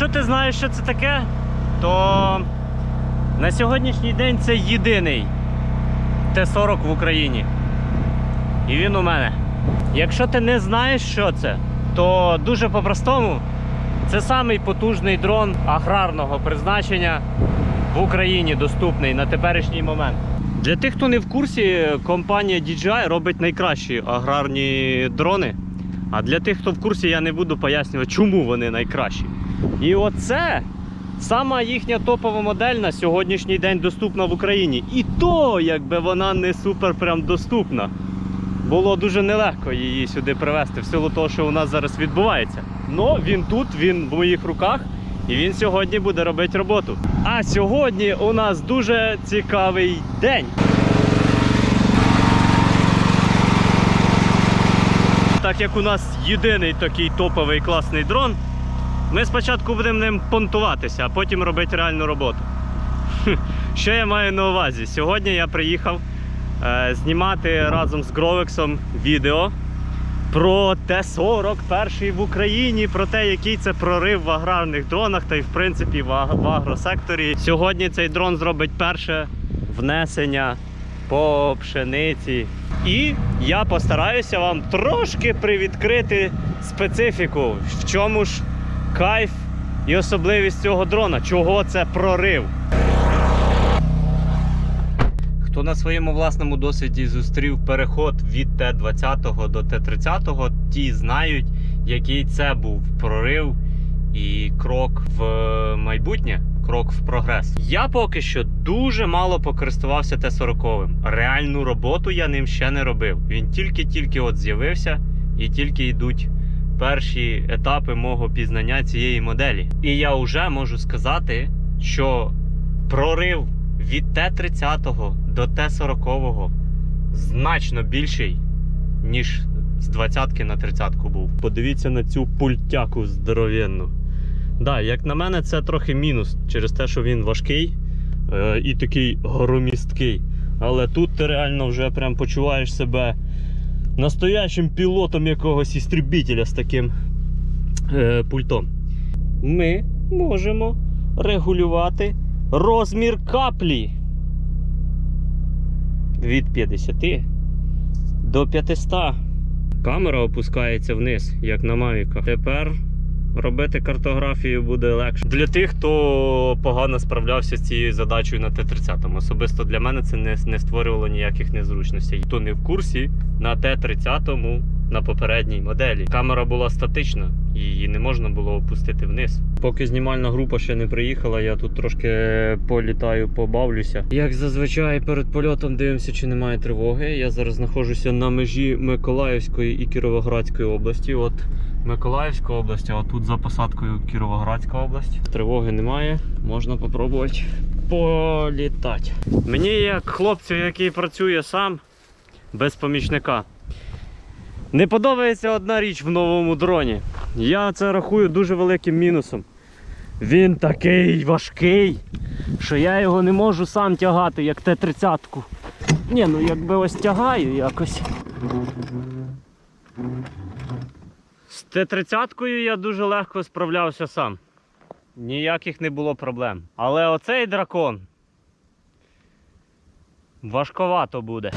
Якщо ти знаєш, що це таке, то на сьогоднішній день це єдиний Т-40 в Україні. І він у мене. Якщо ти не знаєш, що це, то дуже по-простому це самий потужний дрон аграрного призначення в Україні доступний на теперішній момент. Для тих, хто не в курсі, компанія DJI робить найкращі аграрні дрони. А для тих, хто в курсі, я не буду пояснювати, чому вони найкращі. І оце сама їхня топова модель на сьогоднішній день доступна в Україні. І то, якби вона не супер прям доступна. Було дуже нелегко її сюди привезти в силу того, що у нас зараз відбувається. Ну він тут, він в моїх руках, і він сьогодні буде робити роботу. А сьогодні у нас дуже цікавий день. Так як у нас єдиний такий топовий класний дрон, ми спочатку будемо ним понтуватися, а потім робити реальну роботу. Що я маю на увазі? Сьогодні я приїхав е, знімати разом з Гровексом відео про Т-40 перший в Україні, про те, який це прорив в аграрних дронах та й в принципі в, аг- в агросекторі. Сьогодні цей дрон зробить перше внесення по пшениці. І я постараюся вам трошки привідкрити специфіку, в чому ж кайф і особливість цього дрона, чого це прорив. Хто на своєму власному досвіді зустрів переход від Т-20 до Т-30, ті знають, який це був прорив і крок в майбутнє, крок в прогрес. Я поки що дуже мало покористувався Т-40. Реальну роботу я ним ще не робив. Він тільки-тільки от з'явився і тільки йдуть перші етапи мого пізнання цієї моделі. І я вже можу сказати, що прорив від Т-30 до Т-40 значно більший, ніж з 20 на 30 був. Подивіться на цю пультяку здоровенну. Да, як на мене, це трохи мінус через те, що він важкий е, і такий громісткий. Але тут ти реально вже прям почуваєш себе настоящим пілотом якогось істрібітеля з таким е, пультом. Ми можемо регулювати розмір каплі від 50 до 500. Камера опускається вниз, як на Mavic. Тепер робити картографію буде легше. Для тих, хто погано справлявся з цією задачею на Т-30. Особисто для мене це не, не створювало ніяких незручностей. Хто не в курсі, на Т-30 на попередній моделі камера була статична, її не можна було опустити вниз. Поки знімальна група ще не приїхала, я тут трошки політаю, побавлюся. Як зазвичай перед польотом дивимося, чи немає тривоги. Я зараз знаходжуся на межі Миколаївської і Кіровоградської області. От Миколаївська область, а тут за посадкою Кіровоградська область. Тривоги немає, можна попробувати політати. Мені, як хлопцю, який працює сам, без помічника. Не подобається одна річ в новому дроні. Я це рахую дуже великим мінусом. Він такий важкий, що я його не можу сам тягати, як Т-30. Ні, ну якби ось тягаю якось. З Т-30 я дуже легко справлявся сам. Ніяких не було проблем. Але оцей дракон важковато буде.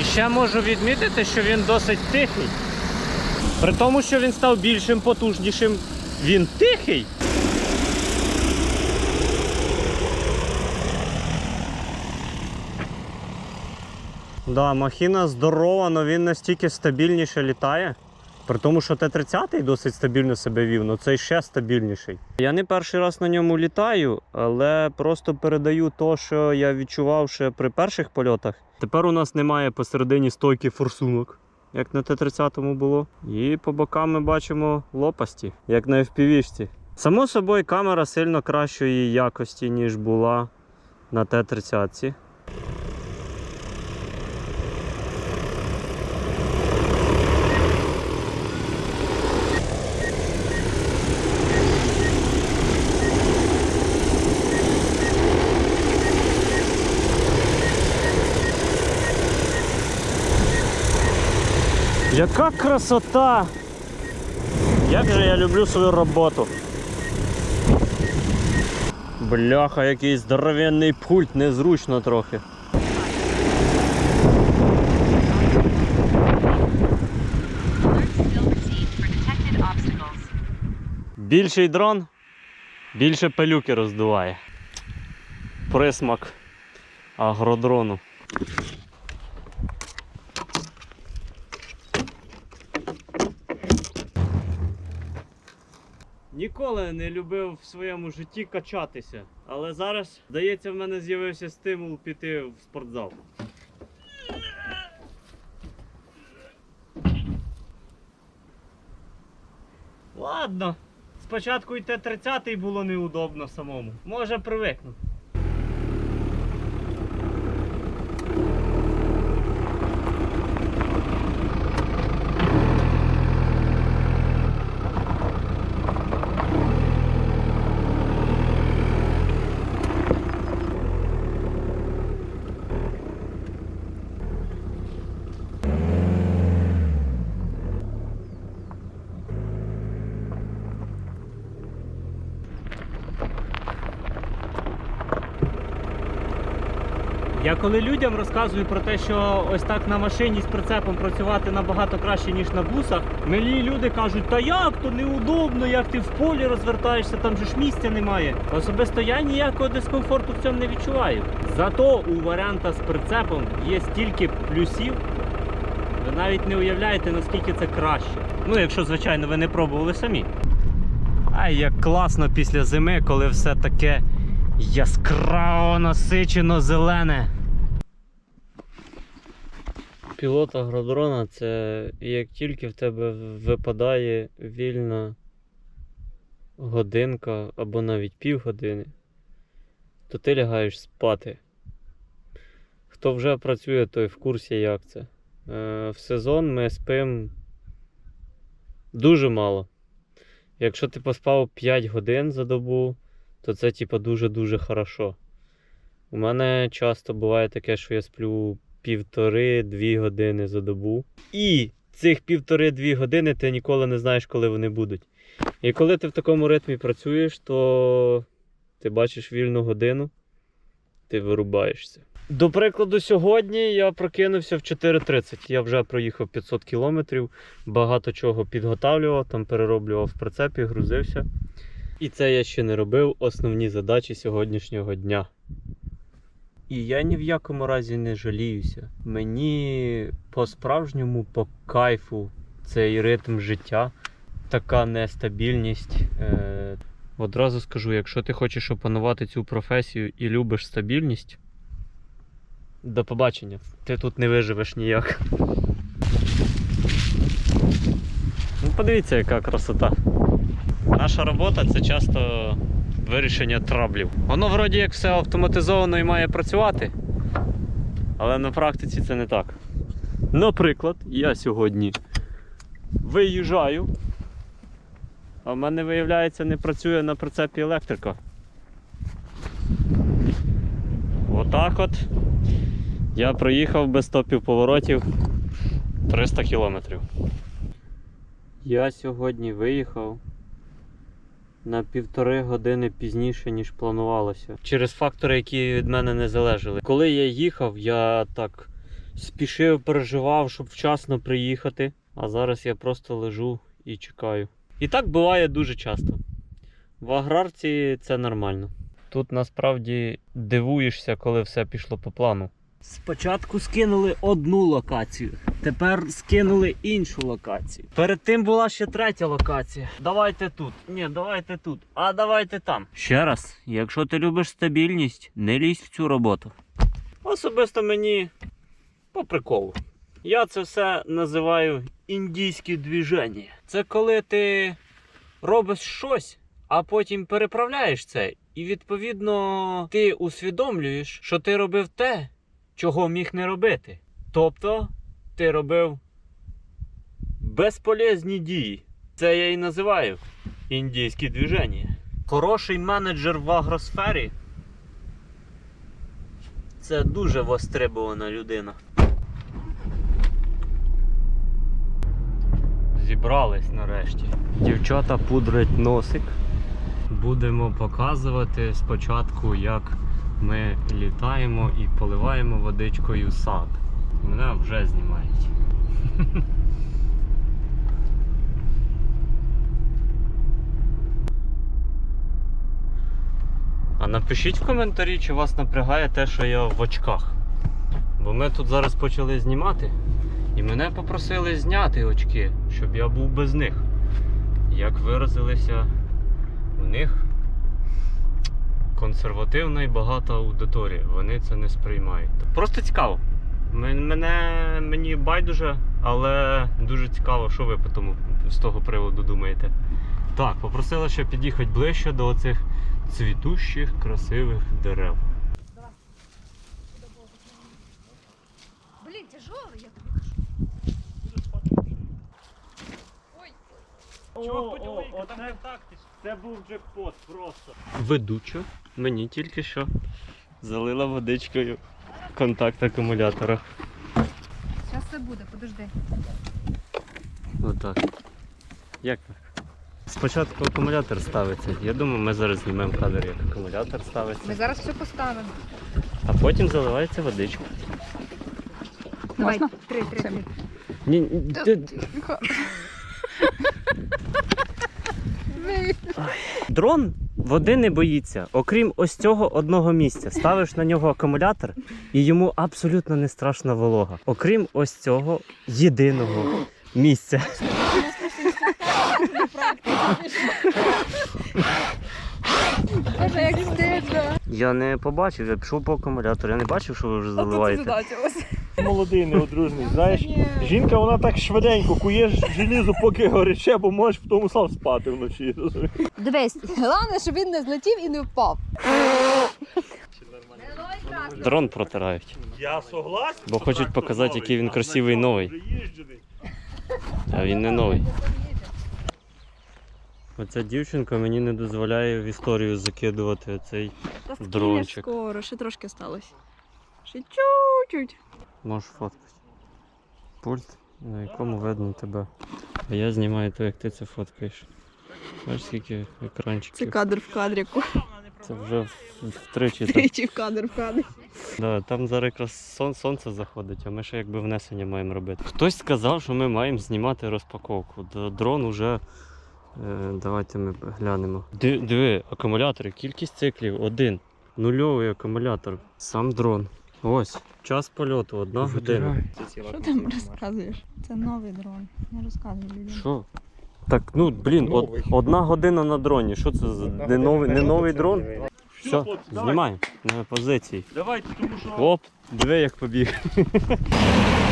І ще можу відмітити, що він досить тихий. При тому, що він став більшим, потужнішим, він тихий. Да, махіна здорова, але він настільки стабільніше літає. При тому, що Т-30 досить стабільно себе вів, але цей ще стабільніший. Я не перший раз на ньому літаю, але просто передаю то, що я відчував ще при перших польотах. Тепер у нас немає посередині стойки форсунок, як на Т-30 було. І по бокам ми бачимо лопасті, як на FPV-шці. Само собою, камера сильно кращої якості, ніж була на Т-30. Яка красота! Як же я люблю свою роботу. Бляха, який здоровенний пульт, незручно трохи. Більший дрон, більше пилюки роздуває. Присмак агродрону. Ніколи не любив в своєму житті качатися, але зараз, здається, в мене з'явився стимул піти в спортзал. Ладно. Спочатку й Т-30 було неудобно самому. Може привикну. Я коли людям розказую про те, що ось так на машині з прицепом працювати набагато краще, ніж на бусах, милі люди кажуть, та як то неудобно, як ти в полі розвертаєшся, там же ж місця немає. Особисто я ніякого дискомфорту в цьому не відчуваю. Зато у варіанта з прицепом є стільки плюсів, ви навіть не уявляєте, наскільки це краще. Ну, якщо, звичайно, ви не пробували самі. Ай, як класно після зими, коли все таке яскраво насичено зелене. Пілот агродрона це як тільки в тебе випадає вільна годинка або навіть півгодини, то ти лягаєш спати. Хто вже працює, той в курсі, як це. Е, В сезон ми спимо дуже мало. Якщо ти поспав 5 годин за добу, то це типа дуже-дуже хорошо. У мене часто буває таке, що я сплю півтори-дві години за добу. І цих півтори-дві години ти ніколи не знаєш, коли вони будуть. І коли ти в такому ритмі працюєш, то ти бачиш вільну годину, ти вирубаєшся. До прикладу, сьогодні я прокинувся в 4.30. Я вже проїхав 500 кілометрів, багато чого підготавлював, там перероблював в прицепі, грузився. І це я ще не робив основні задачі сьогоднішнього дня. І я ні в якому разі не жаліюся. Мені по-справжньому по кайфу цей ритм життя, така нестабільність. Е, Одразу скажу, якщо ти хочеш опанувати цю професію і любиш стабільність, до побачення. Ти тут не виживеш ніяк. Ну, подивіться, яка красота. Наша робота це часто вирішення траблів. Воно вроді як все автоматизовано і має працювати, але на практиці це не так. Наприклад, я сьогодні виїжджаю, а в мене, виявляється, не працює на прицепі електрика. Отак от я проїхав без стопів поворотів 300 кілометрів. Я сьогодні виїхав на півтори години пізніше, ніж планувалося. Через фактори, які від мене не залежали. Коли я їхав, я так спішив, переживав, щоб вчасно приїхати. А зараз я просто лежу і чекаю. І так буває дуже часто. В аграрці це нормально. Тут насправді дивуєшся, коли все пішло по плану. Спочатку скинули одну локацію, тепер скинули іншу локацію. Перед тим була ще третя локація. Давайте тут. Ні, давайте тут. А давайте там. Ще раз, якщо ти любиш стабільність, не лізь в цю роботу. Особисто мені по приколу. Я це все називаю індійське движення. Це коли ти робиш щось, а потім переправляєш це, і відповідно ти усвідомлюєш, що ти робив те, чого міг не робити. Тобто ти робив безполезні дії. Це я і називаю індійське движення. Хороший менеджер в агросфері це дуже востребована людина. зібрались нарешті. Дівчата пудрять носик. Будемо показувати спочатку, як ми літаємо і поливаємо водичкою сад. Мене вже знімають. А напишіть в коментарі, чи вас напрягає те, що я в очках. Бо ми тут зараз почали знімати, і мене попросили зняти очки, щоб я був без них. Як виразилися, у них консервативна і багата аудиторія. Вони це не сприймають. Просто цікаво. Мене, мені байдуже, але дуже цікаво, що ви по тому, з того приводу думаєте. Так, попросили ще під'їхати ближче до оцих цвітущих красивих дерев. Блін, тяжелый, я тобі кажу. Ой, Чого О, там контакти? Це був джекпот просто. Ведуча мені тільки що залила водичкою контакт акумулятора. зараз це буде, подожди. Отак. Як так? Спочатку акумулятор ставиться. Я думаю, ми зараз знімемо кадр, як акумулятор ставиться. Ми зараз все поставимо. А потім заливається водичка. Давай, три, три, три. Ні, ні, ти- Дрон води не боїться, окрім ось цього одного місця. Ставиш на нього акумулятор, і йому абсолютно не страшна волога. Окрім ось цього єдиного місця. Я не побачив, я пішов по акумулятор, я не бачив, що ви вже заливаєте. Молодий, неодружний. Знаєш, жінка вона так швиденько кує ж желізо, поки горяче, бо можеш в тому сам спати вночі. Дивись, головне, щоб він не злетів і не впав. Дрон протирають. Я согласен. Бо хочуть показати, який він красивий новий. А він не новий. Оця дівчинка мені не дозволяє в історію закидувати цей Дрончик. скоро, ще трошки сталося. Ще чуть-чуть. Можеш фоткати. Пульт, на якому видно тебе. А я знімаю то, як ти це фоткаєш. Бачиш, скільки екранчиків. Це кадр в кадрику. Це вже втричі так. В кадр в кадрі. Да, там зараз якраз сон, сонце заходить, а ми ще якби внесення маємо робити. Хтось сказав, що ми маємо знімати розпаковку. Дрон уже. Е, давайте ми глянемо. Ди- Диви, акумулятори, кількість циклів один. Нульовий акумулятор. Сам дрон. Ось, час польоту, одна година. Що там розказуєш? Це новий дрон. Не розказуй людям. Що? Так, ну блін, од, одна година на дроні. Що це за не новий, не новий дрон? Все, знімай на позиції. Давайте, тому що Оп, диви, як побіг.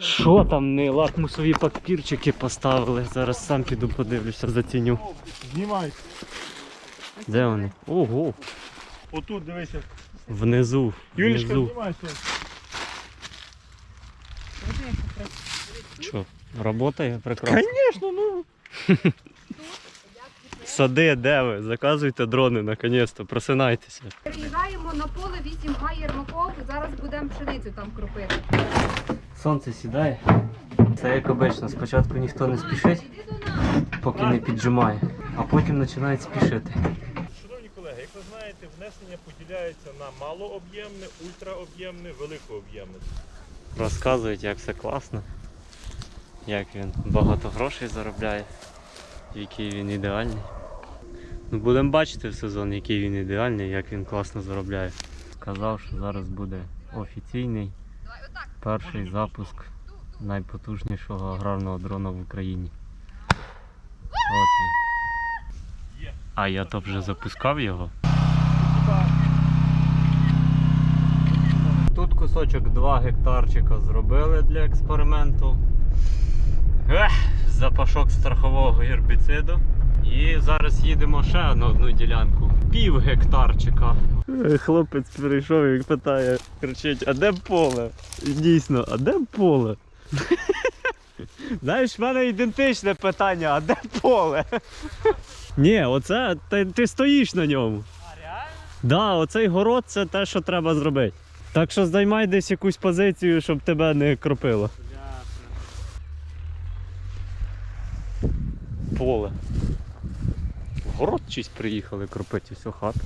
Що там не лакмусові папірчики поставили? Зараз сам піду подивлюся, заціню. знімай. Де вони? Ого, Отут дивися. внизу. Юлічка, Внизу. знімай все. Що, работає прекрасно? Звісно, ну. Сади, де ви? Заказуйте дрони, наконець-то, просинайтеся. Приїжджаємо на поле 8 га Єрмаков, зараз будемо пшеницю там кропити. Сонце сідає. Це як обично, спочатку ніхто не спішить, поки не піджимає, а потім починають спішити. Шановні колеги, як ви знаєте, внесення поділяється на малооб'ємне, ультраоб'ємне, великооб'ємне. Розказують, як все класно, як він багато грошей заробляє, який він ідеальний. Ну, будемо бачити в сезон, який він ідеальний, як він класно заробляє. Сказав, що зараз буде офіційний перший запуск найпотужнішого аграрного дрона в Україні. От він. А я то вже запускав його. Тут кусочок 2 гектарчика зробили для експерименту. Ех, запашок страхового гербіциду. І зараз їдемо ще на одну ділянку. Пів гектарчика. Хлопець прийшов і питає, кричить, а де поле? Дійсно, а де поле? Знаєш, в мене ідентичне питання, а де поле? Ні, оце ти, ти стоїш на ньому. А реально? Да, оцей город це те, що треба зробити. Так що займай десь якусь позицію, щоб тебе не кропило. Поле. Город чись приїхали кропити всю хату.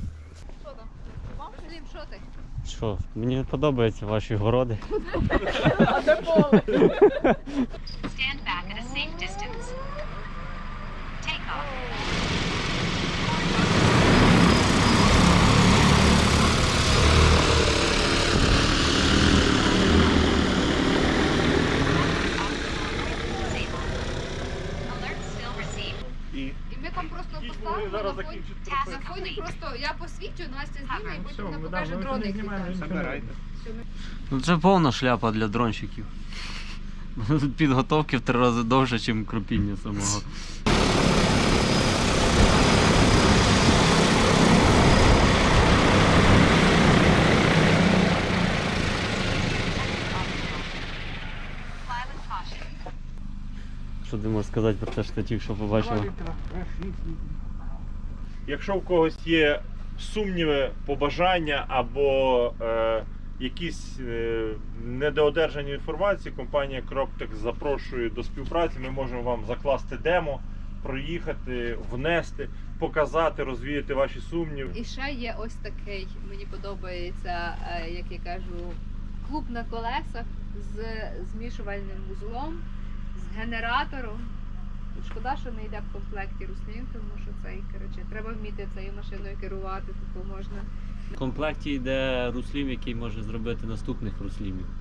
Філіп, що ти? Що, мені подобаються ваші городи. А де at a safe distance. Take off. Alert still received. І І ми там просто Їдь, поставимо вони зараз закінчать На фоні просто я посвідчу, Настя зніме і потім нам покаже дрони. Забирайте. Ну це повна шляпа для дронщиків. Тут підготовки в три рази довше, ніж кропіння самого. Що ти можеш сказати про те, що ти тільки що побачила? Якщо в когось є сумніви, побажання або е, якісь е, недоодержані інформації, компанія Croptex запрошує до співпраці. Ми можемо вам закласти демо, проїхати, внести, показати, розвіяти ваші сумніви. І ще є ось такий, мені подобається, е, як я кажу, клуб на колесах з змішувальним вузлом, з генератором. Шкода, що не йде в комплекті руслін, тому що цей, коротше, треба вміти цією машиною керувати, типу можна. В комплекті йде руслім, який може зробити наступних руслімів.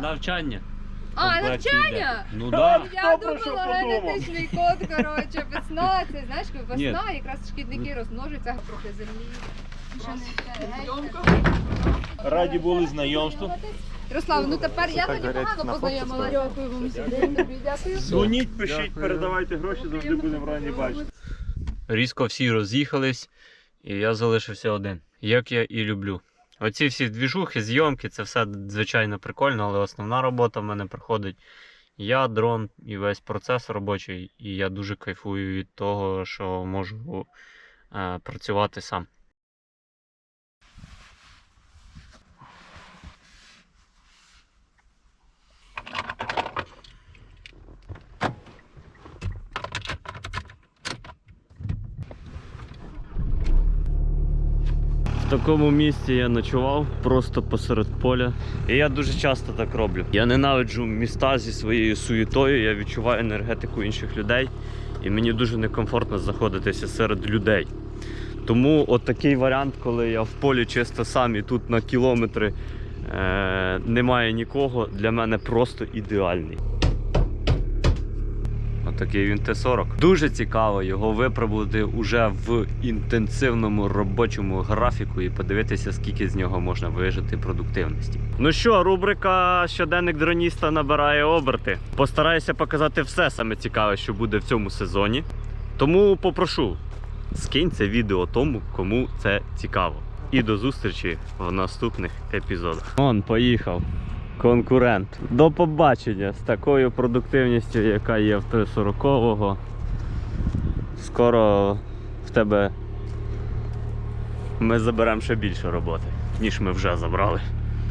Навчання. А, комплекті навчання? йде. Ну так. Да. Я Хто про що думала, подумав? генетичний код, коротше, весна, це знаєш, весна, якраз шкідники розмножуються трохи землі. Раді були знайомству. Ярослав, ну тепер я тоді погано на познайомила. Дякую вам. Дзвоніть, пишіть, передавайте гроші, завжди будемо раді бачити. Різко всі роз'їхались, і я залишився один. Як я і люблю. Оці всі двіжухи, зйомки, це все звичайно прикольно, але основна робота в мене проходить. Я дрон і весь процес робочий, і я дуже кайфую від того, що можу е, працювати сам. Такому місці я ночував просто посеред поля. І я дуже часто так роблю. Я ненавиджу міста зі своєю суєтою, я відчуваю енергетику інших людей, і мені дуже некомфортно знаходитися серед людей. Тому от такий варіант, коли я в полі чисто сам і тут на кілометри е- немає нікого, для мене просто ідеальний. Отакий він Т-40. Дуже цікаво його випробувати уже в інтенсивному робочому графіку і подивитися, скільки з нього можна вижити продуктивності. Ну що, рубрика щоденник дроніста набирає оберти. Постараюся показати все саме цікаве, що буде в цьому сезоні. Тому попрошу, скинь це відео тому, кому це цікаво. І до зустрічі в наступних епізодах. Он поїхав конкурент. До побачення з такою продуктивністю, яка є в 340-го. Скоро в тебе ми заберемо ще більше роботи, ніж ми вже забрали.